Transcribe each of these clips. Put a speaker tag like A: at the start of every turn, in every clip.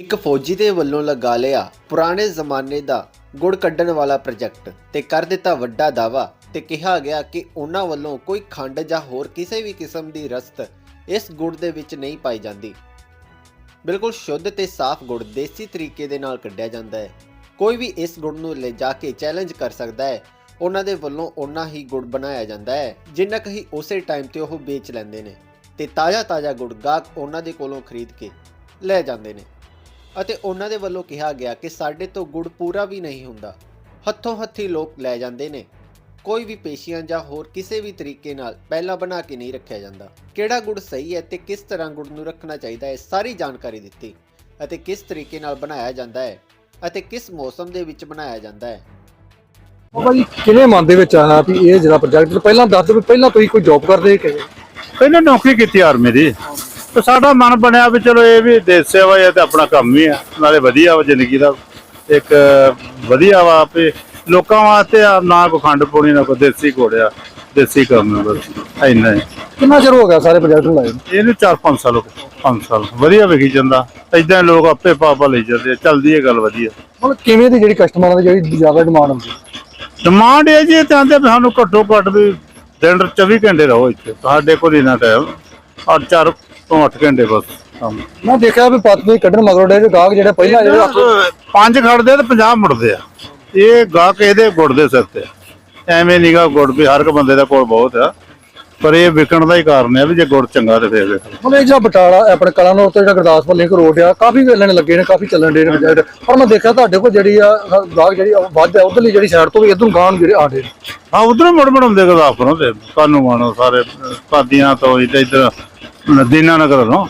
A: ਇੱਕ ਫੌਜੀ ਦੇ ਵੱਲੋਂ ਲਗਾ ਲਿਆ ਪੁਰਾਣੇ ਜ਼ਮਾਨੇ ਦਾ ਗੁੜ ਕੱਢਣ ਵਾਲਾ ਪ੍ਰੋਜੈਕਟ ਤੇ ਕਰ ਦਿੱਤਾ ਵੱਡਾ ਦਾਵਾ ਤੇ ਕਿਹਾ ਗਿਆ ਕਿ ਉਹਨਾਂ ਵੱਲੋਂ ਕੋਈ ਖੰਡ ਜਾਂ ਹੋਰ ਕਿਸੇ ਵੀ ਕਿਸਮ ਦੀ ਰਸਤ ਇਸ ਗੁੜ ਦੇ ਵਿੱਚ ਨਹੀਂ ਪਾਈ ਜਾਂਦੀ। ਬਿਲਕੁਲ ਸ਼ੁੱਧ ਤੇ ਸਾਫ਼ ਗੁੜ ਦੇਸੀ ਤਰੀਕੇ ਦੇ ਨਾਲ ਕੱਢਿਆ ਜਾਂਦਾ ਹੈ। ਕੋਈ ਵੀ ਇਸ ਗੁੜ ਨੂੰ ਲੈ ਜਾ ਕੇ ਚੈਲੰਜ ਕਰ ਸਕਦਾ ਹੈ। ਉਹਨਾਂ ਦੇ ਵੱਲੋਂ ਉਹਨਾਂ ਹੀ ਗੁੜ ਬਣਾਇਆ ਜਾਂਦਾ ਹੈ, ਜਿੰਨਾ ਕੁ ਹੀ ਉਸੇ ਟਾਈਮ ਤੇ ਉਹ ਵੇਚ ਲੈਂਦੇ ਨੇ ਤੇ ਤਾਜ਼ਾ ਤਾਜ਼ਾ ਗੁੜ ਗਾਹਕ ਉਹਨਾਂ ਦੇ ਕੋਲੋਂ ਖਰੀਦ ਕੇ ਲੈ ਜਾਂਦੇ ਨੇ। ਅਤੇ ਉਹਨਾਂ ਦੇ ਵੱਲੋਂ ਕਿਹਾ ਗਿਆ ਕਿ ਸਾਡੇ ਤੋਂ ਗੁੜ ਪੂਰਾ ਵੀ ਨਹੀਂ ਹੁੰਦਾ। ਹੱਥੋਂ ਹੱਥੀ ਲੋਕ ਲੈ ਜਾਂਦੇ ਨੇ। ਕੋਈ ਵੀ ਪੇਸ਼ੀਆਂ ਜਾਂ ਹੋਰ ਕਿਸੇ ਵੀ ਤਰੀਕੇ ਨਾਲ ਪਹਿਲਾਂ ਬਣਾ ਕੇ ਨਹੀਂ ਰੱਖਿਆ ਜਾਂਦਾ। ਕਿਹੜਾ ਗੁੜ ਸਹੀ ਹੈ ਤੇ ਕਿਸ ਤਰ੍ਹਾਂ ਗੁੜ ਨੂੰ ਰੱਖਣਾ ਚਾਹੀਦਾ ਹੈ ਸਾਰੀ ਜਾਣਕਾਰੀ ਦਿੱਤੀ ਅਤੇ ਕਿਸ ਤਰੀਕੇ ਨਾਲ ਬਣਾਇਆ ਜਾਂਦਾ ਹੈ ਅਤੇ ਕਿਸ ਮੌਸਮ ਦੇ ਵਿੱਚ ਬਣਾਇਆ ਜਾਂਦਾ ਹੈ।
B: ਬਾਬਾ ਜੀ ਕਿਵੇਂ ਮਨ ਦੇ ਵਿੱਚ ਆਇਆ ਵੀ ਇਹ ਜਿਹੜਾ ਪ੍ਰੋਜੈਕਟ ਪਹਿਲਾਂ ਦੱਸ ਦਿਓ ਵੀ ਪਹਿਲਾਂ ਤੁਸੀਂ ਕੋਈ ਜੌਬ ਕਰਦੇ ਕਿ
C: ਪਹਿਲਾਂ ਨੌਕਰੀ ਕੀਤੀ ਆਰਮੀ ਦੀ। ਤੇ ਸਾਡਾ ਮਨ ਬਣਿਆ ਵੀ ਚਲੋ ਇਹ ਵੀ ਦੇਸ਼ ਸੇਵਾ ਹੈ ਤੇ ਆਪਣਾ ਕੰਮ ਹੀ ਆ। ਨਾਲੇ ਵਧੀਆ ਵਾ ਜ਼ਿੰਦਗੀ ਦਾ। ਇੱਕ ਵਧੀਆ ਵਾ ਵੀ ਲੋਕਾਂ ਵਾਸਤੇ ਆ ਨਾ ਕੋ ਖੰਡ ਪੋਣੀ ਨਾ ਕੋ ਦੇਸੀ ਘੋੜਿਆ ਦੇਸੀ ਕੰਮ ਹੈ ਬਸ। ਇੰਨਾ ਹੀ।
B: ਕਿੰਨਾ ਚਿਰ ਹੋ ਗਿਆ ਸਾਰੇ ਪ੍ਰੋਜੈਕਟ ਲਾਏ ਨੂੰ?
C: ਇਹਨੂੰ 4-5 ਸਾਲ ਹੋ ਗਏ 5 ਸਾਲ। ਵਧੀਆ ਵਿਕੀ ਜਾਂਦਾ। ਇਦਾਂ ਲੋਕ ਆਪੇ ਪਾਪਾ ਲਈ ਜਾਂਦੇ ਆ, ਚੱਲਦੀ ਹੈ ਗੱਲ ਵਧੀਆ।
B: ਮਤਲਬ ਕਿਵੇਂ ਦੀ ਜਿਹੜੀ ਕਸਟਮਰਾਂ ਦੀ ਜਿਹੜੀ ਜ਼ਿਆਦਾ ਡਿਮਾਂਡ ਹੁੰਦੀ
C: ਡਿਮਾਂਡ ਇਹ ਜੀ ਤੇ ਆਂਦੇ ਵੀ ਸਾਨੂੰ ਘੱਟੋ ਘੱਟ ਵੀ ਦਿਨ 24 ਘੰਟੇ ਰਹੋ ਇੱਥੇ। ਸਾਡੇ ਕੋਲ ਇਨਾ ਟਾਈਮ ਔਰ 4 ਤੋਂ 8 ਘੰਟੇ ਬਸ। ਕੰਮ
B: ਮੈਂ ਦੇਖਿਆ ਵੀ ਪਤਨੀ ਕੱਢਣ ਮਗਰੋਂ ਡੇ ਗਾਹਕ ਜਿਹੜਾ ਪਹਿਲਾਂ ਜਿਹੜੇ
C: ਪੰਜ ਖੜਦੇ ਤੇ 50 ਮੁੜਦੇ ਆ। ਇਹ ਗਾਹਕ ਇਹਦੇ ਗੁੜ ਦੇ ਸਿਰ ਤੇ ਐਵੇਂ ਨੀਗਾ ਗੁੜ ਵੀ ਹਰ ਇੱਕ ਬੰਦੇ ਦਾ ਕੋਲ ਬਹੁਤ ਆ। ਪਰ ਇਹ ਵਿਕਣ ਦਾ ਹੀ ਕਾਰਨ ਹੈ ਵੀ ਜੇ ਗੁੜ ਚੰਗਾ ਤੇ ਫੇਰ
B: ਮਤਲਬ ਇਹ ਜਿਹੜਾ ਬਟਾਲਾ ਆਪਣੇ ਕਲਾਨੌਰ ਤੋਂ ਜਿਹੜਾ ਗੁਰਦਾਸਪੁਰ ਲਿੰਕ ਰੋਡ ਆ ਕਾਫੀ ਵੇਲੇ ਲੱਗੇ ਨੇ ਕਾਫੀ ਚੱਲਣ ਦੇ ਨੇ ਪਰ ਮੈਂ ਦੇਖਿਆ ਤੁਹਾਡੇ ਕੋਲ ਜਿਹੜੀ ਆ ਗਾਹਕ ਜਿਹੜੀ ਆ ਉਹ ਵੱਧ ਹੈ ਉਧਰਲੀ ਜਿਹੜੀ ਸਾਈਡ ਤੋਂ ਵੀ ਇਧਰੋਂ ਨੂੰ ਜਿਹੜੇ ਆਡੇ ਨੇ।
C: ਹਾਂ ਉਧਰੋਂ ਮੁੜ ਮੁੜ ਆਉਂਦੇ ਗੁਰਦਾਸਪੁਰੋਂ ਤੇ ਕਾਨੂੰ ਮਾਨੋ ਸਾਰੇ ਕਾਦੀਆਂ ਤੋਂ ਇੱਧਰ ਇੱਧਰ ਦੀਨਾ ਨਗਰ ਤੋਂ।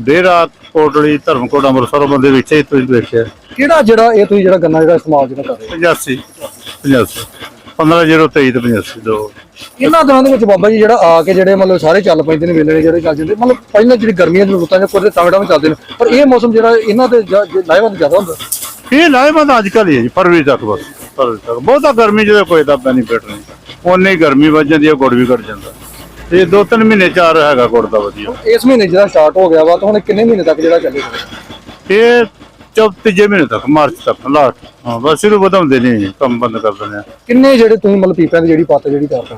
C: ਡੇਰਾ ਕੋਟੜੀ ਧਰਮਕੋਟ ਅੰਮ੍ਰਿਤਸਰ ਬੰਦੇ ਵਿੱਚ ਹੀ ਤੁਸੀਂ ਵੇਖਿਆ
B: ਕਿਹੜਾ ਜਿਹੜਾ ਇਹ ਤੁਸੀਂ ਜਿਹੜਾ ਗੰਨਾ ਜਿਹੜਾ ਇਸਤੇਮਾਲ ਜਿਹੜਾ ਕਰ ਰਹੇ
C: 85 85 15023 ਤੇ 85 ਦੋ।
B: ਇਹਨਾਂ ਦਿਨਾਂ ਦੇ ਵਿੱਚ ਬਾਬਾ ਜੀ ਜਿਹੜਾ ਆ ਕੇ ਜਿਹੜੇ ਮਤਲਬ ਸਾਰੇ ਚੱਲ ਪੈਂਦੇ ਨੇ ਵੇਲੇ ਨੇ ਜਿਹੜੇ ਚੱਲ ਜਾਂਦੇ ਮਤਲਬ ਪਹਿਲਾਂ ਜਿਹੜੀ ਗਰਮੀਆਂ ਦੀਆਂ ਰੁੱਤਾਂ 'ਚ ਕੁਝ ਤਗੜਾ ਚੱਲਦੇ ਨੇ ਪਰ ਇਹ ਮੌਸਮ ਜਿਹੜਾ ਇਹਨਾਂ ਤੇ ਲਾਇਵਨ ਜ਼ਿਆਦਾ ਹੁੰਦਾ?
C: ਇਹ ਲਾਹੇਵੰਦ ਅੱਜ ਕੱਲ੍ਹ ਹੀ ਹੈ ਜੀ ਫਰਵਰੀ ਤੱਕ ਬਸ ਫਰਵਰੀ ਤੱਕ। ਬਹੁਤਾ ਗਰਮੀ ਜਿਹਦਾ ਕੋਈ ਦਾ ਬੈਨੀਫਿਟ ਨਹੀਂ। ਉਨੀ ਗਰਮੀ ਵੱਧ ਜਾਂਦੀ ਹੈ ਗੁੜ ਵੀ ਘਟ ਜਾਂਦਾ। ਇਹ ਦੋ ਤਿੰਨ ਮਹੀਨੇ ਚਾਰ ਹੈਗਾ ਗੁੜ ਦਾ ਵਧੀਆ।
B: ਇਸ ਮਹੀਨੇ ਜਿਹੜਾ ਸਟਾਰਟ ਹੋ ਗਿਆ ਵਾ ਤਾਂ ਹੁਣ ਕਿੰਨੇ ਮਹੀਨੇ ਤੱਕ ਜਿਹੜਾ ਚੱਲੇਗਾ
C: ਇਹ ਚੌਥ ਤੀਜੇ ਮਹੀਨੇ ਤੱਕ ਮਾਰਚ ਤੱਕ ਲਾਸਟ ਹਾਂ ਬਸ ਇਹਨੂੰ ਵਧਾਉਂਦੇ ਨਹੀਂ ਕੰਮ ਬੰਦ ਕਰ ਦਿੰਦੇ ਆ।
B: ਕਿੰਨੇ ਜਿਹੜੇ ਤੁਸੀਂ ਮਤਲਬ ਪੀਪਿਆਂ ਦੀ ਜਿਹੜੀ ਪੱਤ ਜਿਹੜੀ ਕਰ ਹੋ?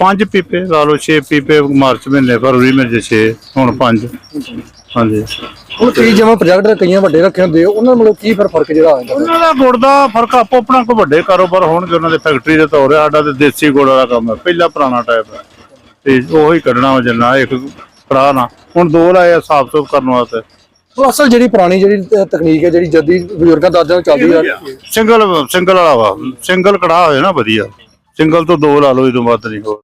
C: ਪੰਜ ਪੀਪੇ ਲਾ ਲਓ 6 ਪੀਪੇ ਮਾਰਚ ਮਹੀਨੇ ਫਰਵਰੀ ਮਹੀਨੇ 6 ਹੁਣ ਪੰਜ। ਹਾਂਜੀ।
B: ਹੁਣ ਕਈ ਜਿਵੇਂ ਪ੍ਰੋਜੈਕਟ ਕਈਆਂ ਵੱਡੇ ਰੱਖੇ ਹੁੰਦੇ ਆ, ਉਹਨਾਂ ਨਾਲ ਕੀ ਫਿਰ ਫ਼ਰਕ ਜਿਹੜਾ ਆ ਜਾਂਦਾ?
C: ਉਹਨਾਂ ਦਾ ਗੁੜ ਦਾ ਫ਼ਰਕ ਆਪੋ ਆਪਣਾ ਕੋ ਵੱਡੇ ਕਾਰੋਬਾਰ ਹੋਣਗੇ ਉਹਨਾਂ ਦੇ ਫੈਕਟਰੀ ਦੇ ਤੌਰ ਸਾਡਾ ਤੇ ਦੇਸੀ ਗੁੜ ਵਾਲਾ ਕੰਮ ਹੈ ਪਹਿਲਾ ਪੁਰਾਣਾ ਟਾਈਪ ਹੈ ਤੇ ਉਹੀ ਕੱਢਣਾ ਵਾ ਜਿੰਨਾ ਇੱਕ ਕੜਾ ਨਾ। ਹੁਣ ਦੋ ਲਾਏ ਆ ਸਾਫ਼ ਸੁਥਰਾ ਕਰਨ ਵਾਸਤੇ।
B: ਉਹ ਅਸਲ ਜਿਹੜੀ ਪੁਰਾਣੀ ਜਿਹੜੀ ਤਕਨੀਕ ਹੈ ਜਿਹੜੀ ਜੱਦੀ ਬਜ਼ੁਰਗਾਂ ਦਾਦਿਆਂ ਨੂੰ ਚੱਲਦੀ ਆ।
C: ਸਿੰਗਲ ਸਿੰਗਲ ਵਾਲਾ ਵਾ। ਸਿੰਗਲ ਕੜਾ ਹੋਏ ਨਾ ਵਧੀਆ। ਸਿੰਗਲ ਤੋਂ ਦੋ ਲਾ ਲਓ ਇਹ ਤੋਂ ਵੱਧ ਨਹੀਂ ਹੋਰ